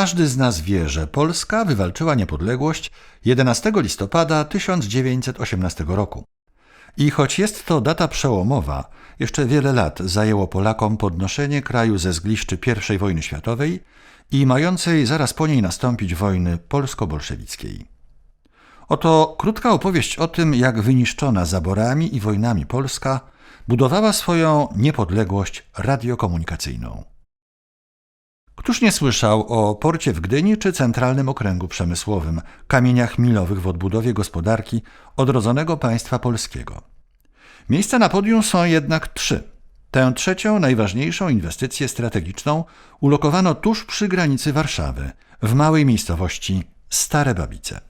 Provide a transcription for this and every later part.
Każdy z nas wie, że Polska wywalczyła niepodległość 11 listopada 1918 roku. I choć jest to data przełomowa, jeszcze wiele lat zajęło Polakom podnoszenie kraju ze zgliszczy I wojny światowej i mającej zaraz po niej nastąpić wojny polsko-bolszewickiej. Oto krótka opowieść o tym, jak wyniszczona zaborami i wojnami Polska budowała swoją niepodległość radiokomunikacyjną. Któż nie słyszał o porcie w Gdyni czy Centralnym Okręgu Przemysłowym, kamieniach milowych w odbudowie gospodarki odrodzonego państwa polskiego? Miejsca na podium są jednak trzy. Tę trzecią, najważniejszą inwestycję strategiczną ulokowano tuż przy granicy Warszawy, w małej miejscowości Stare Babice.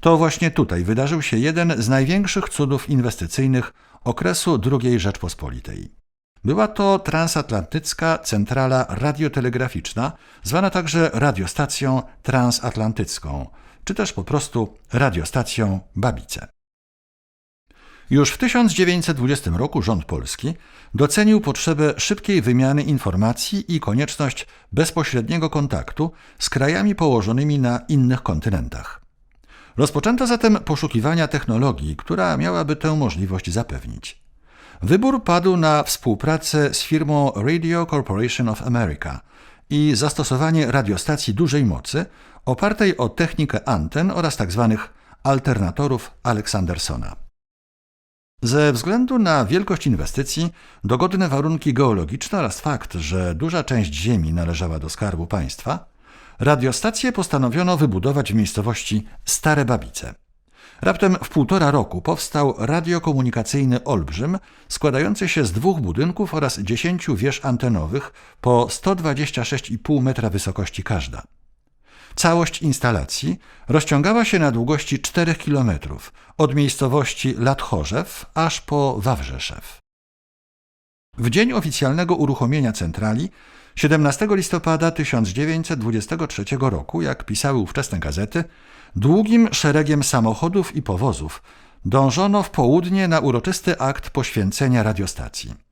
To właśnie tutaj wydarzył się jeden z największych cudów inwestycyjnych okresu II Rzeczpospolitej. Była to transatlantycka centrala radiotelegraficzna, zwana także radiostacją transatlantycką, czy też po prostu radiostacją Babice. Już w 1920 roku rząd polski docenił potrzebę szybkiej wymiany informacji i konieczność bezpośredniego kontaktu z krajami położonymi na innych kontynentach. Rozpoczęto zatem poszukiwania technologii, która miałaby tę możliwość zapewnić. Wybór padł na współpracę z firmą Radio Corporation of America i zastosowanie radiostacji dużej mocy opartej o technikę anten oraz tzw. Tak alternatorów Aleksandersona. Ze względu na wielkość inwestycji, dogodne warunki geologiczne oraz fakt, że duża część ziemi należała do skarbu państwa, radiostację postanowiono wybudować w miejscowości Stare Babice. Raptem w półtora roku powstał radiokomunikacyjny olbrzym składający się z dwóch budynków oraz dziesięciu wież antenowych po 126,5 metra wysokości każda. Całość instalacji rozciągała się na długości 4 km od miejscowości Latchorzew aż po Wawrzeszew. W dzień oficjalnego uruchomienia centrali 17 listopada 1923 roku, jak pisały ówczesne gazety, długim szeregiem samochodów i powozów dążono w południe na uroczysty akt poświęcenia radiostacji.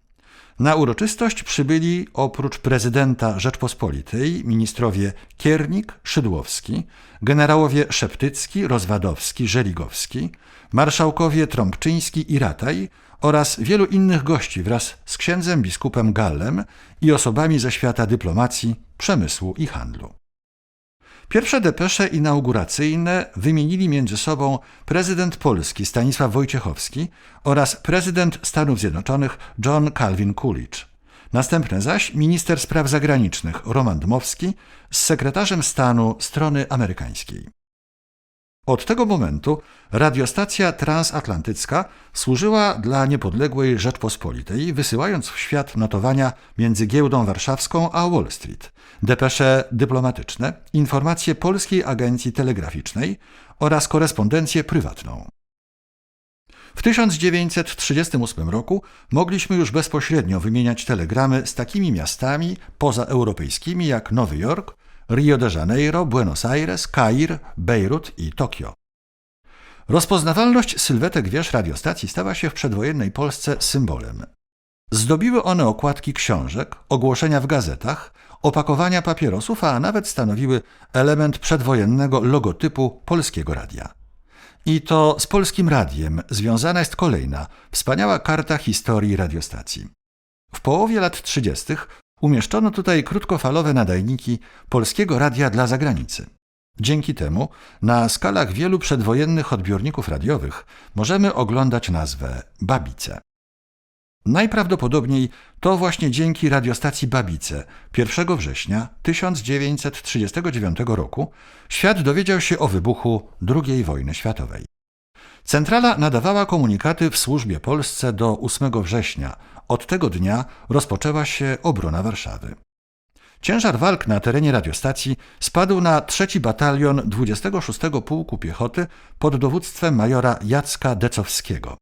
Na uroczystość przybyli oprócz prezydenta Rzeczpospolitej ministrowie Kiernik, Szydłowski, generałowie Szeptycki, Rozwadowski, Żeligowski, marszałkowie Trąbczyński i Rataj oraz wielu innych gości wraz z księdzem biskupem Gallem i osobami ze świata dyplomacji, przemysłu i handlu. Pierwsze depesze inauguracyjne wymienili między sobą prezydent Polski Stanisław Wojciechowski oraz prezydent Stanów Zjednoczonych John Calvin Coolidge. Następne zaś minister spraw zagranicznych Roman Dmowski z sekretarzem stanu strony amerykańskiej. Od tego momentu radiostacja transatlantycka służyła dla niepodległej Rzeczpospolitej, wysyłając w świat notowania między giełdą warszawską a Wall Street, depesze dyplomatyczne, informacje Polskiej Agencji Telegraficznej oraz korespondencję prywatną. W 1938 roku mogliśmy już bezpośrednio wymieniać telegramy z takimi miastami pozaeuropejskimi jak Nowy Jork, Rio de Janeiro, Buenos Aires, Kair, Bejrut i Tokio. Rozpoznawalność sylwetek wież radiostacji stała się w przedwojennej Polsce symbolem. Zdobiły one okładki książek, ogłoszenia w gazetach, opakowania papierosów, a nawet stanowiły element przedwojennego logotypu Polskiego Radia. I to z Polskim Radiem związana jest kolejna, wspaniała karta historii radiostacji. W połowie lat 30. umieszczono tutaj krótkofalowe nadajniki Polskiego Radia dla zagranicy. Dzięki temu na skalach wielu przedwojennych odbiorników radiowych możemy oglądać nazwę Babice. Najprawdopodobniej to właśnie dzięki radiostacji Babice 1 września 1939 roku świat dowiedział się o wybuchu II wojny światowej. Centrala nadawała komunikaty w służbie Polsce do 8 września. Od tego dnia rozpoczęła się obrona Warszawy. Ciężar walk na terenie radiostacji spadł na trzeci batalion 26 Pułku Piechoty pod dowództwem majora Jacka Decowskiego.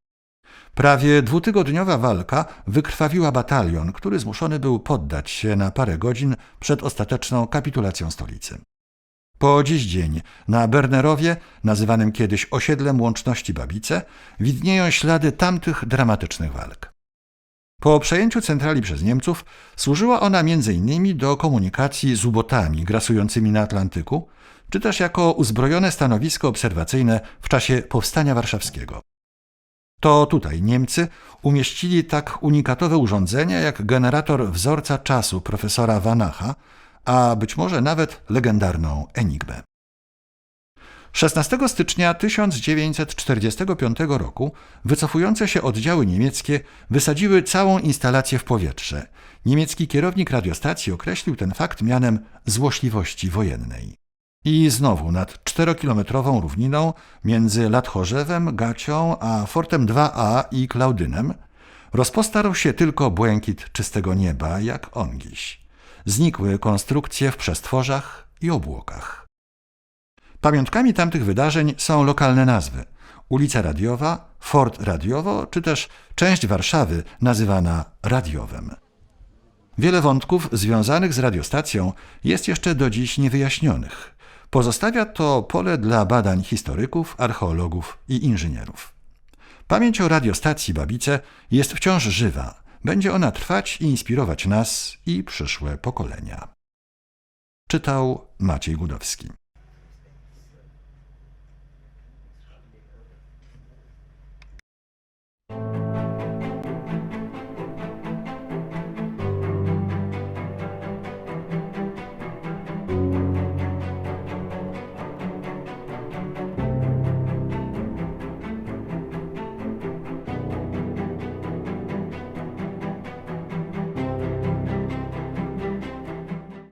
Prawie dwutygodniowa walka wykrwawiła batalion, który zmuszony był poddać się na parę godzin przed ostateczną kapitulacją stolicy. Po dziś dzień na Bernerowie, nazywanym kiedyś osiedlem łączności Babice, widnieją ślady tamtych dramatycznych walk. Po przejęciu centrali przez Niemców służyła ona m.in. do komunikacji z ubotami grasującymi na Atlantyku, czy też jako uzbrojone stanowisko obserwacyjne w czasie Powstania Warszawskiego. To tutaj Niemcy umieścili tak unikatowe urządzenia jak generator wzorca czasu profesora Vanacha, a być może nawet legendarną Enigmę. 16 stycznia 1945 roku wycofujące się oddziały niemieckie wysadziły całą instalację w powietrze. Niemiecki kierownik radiostacji określił ten fakt mianem złośliwości wojennej. I znowu nad czterokilometrową równiną między Latchorzewem, Gacią, a Fortem 2A i Klaudynem rozpostarł się tylko błękit czystego nieba, jak ongiś. Znikły konstrukcje w przestworzach i obłokach. Pamiątkami tamtych wydarzeń są lokalne nazwy: ulica Radiowa, Fort Radiowo, czy też część Warszawy nazywana Radiowem. Wiele wątków związanych z radiostacją jest jeszcze do dziś niewyjaśnionych. Pozostawia to pole dla badań historyków, archeologów i inżynierów. Pamięć o radiostacji Babice jest wciąż żywa. Będzie ona trwać i inspirować nas i przyszłe pokolenia. Czytał Maciej Gudowski.